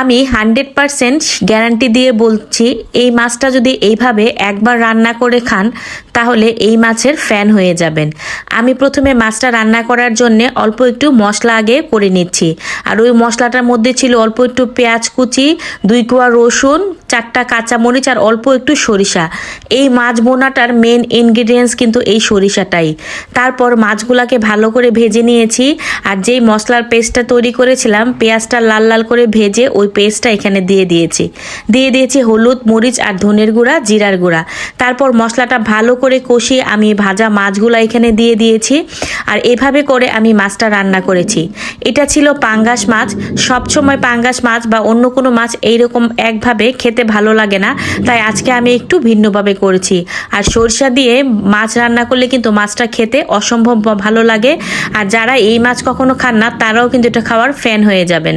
আমি hundred percent guarantee দিয়ে বলছি, এই মাছটা যদি এইভাবে একবার রান্না করে খান, তাহলে এই মাছের ফ্যান হয়ে যাবেন। আমি প্রথমে মাছটা রান্না করার জন্য অল্প একটু মশলা আগে করে নিচ্ছি। আর ওই মশলাটার মধ্যে ছিল অল্প একটু পেঁয়াজ কুচি, দুই কোয়া রসুন চারটা কাঁচামরিচ আর অল্প একটু সরিষা। এই মাছ বোনাটার মেন ইনগ্রিডিয়েন্টস কিন্তু এই সরিষাটাই। তারপর মাছগুলাকে ভালো করে ভেজে নিয়েছি। আর যেই মশলার পেস্টটা তৈরি করেছিলাম, পেঁয়াজটা লাল লাল করে ভেজে ওই পেস্টটা এখানে দিয়ে দিয়েছি। দিয়ে দিয়েছি হলুদ, মরিচ আর ধনের গুঁড়া, জিরার গুঁড়া। তারপর মশলাটা ভালো করে কষিয়ে আমি ভাজা মাছগুলো এখানে দিয়ে দিয়েছি। আর এভাবে করে আমি মাছটা রান্না করেছি। এটা ছিল পাঙ্গাস মাছ। সবসময় পাঙ্গাস মাছ বা অন্য কোনো মাছ এইরকম একভাবে খেতে ভালো লাগে না। তাই আজকে আমি একটু ভিন্নভাবে করেছি। আর সরষা দিয়ে মাছ রান্না করলে কিন্তু মাছটা খেতে অসম্ভব ভালো লাগে। আর যারা এই মাছ কখনো খান না, তারাও কিন্তু এটা খাওয়ার ফ্যান হয়ে যাবেন।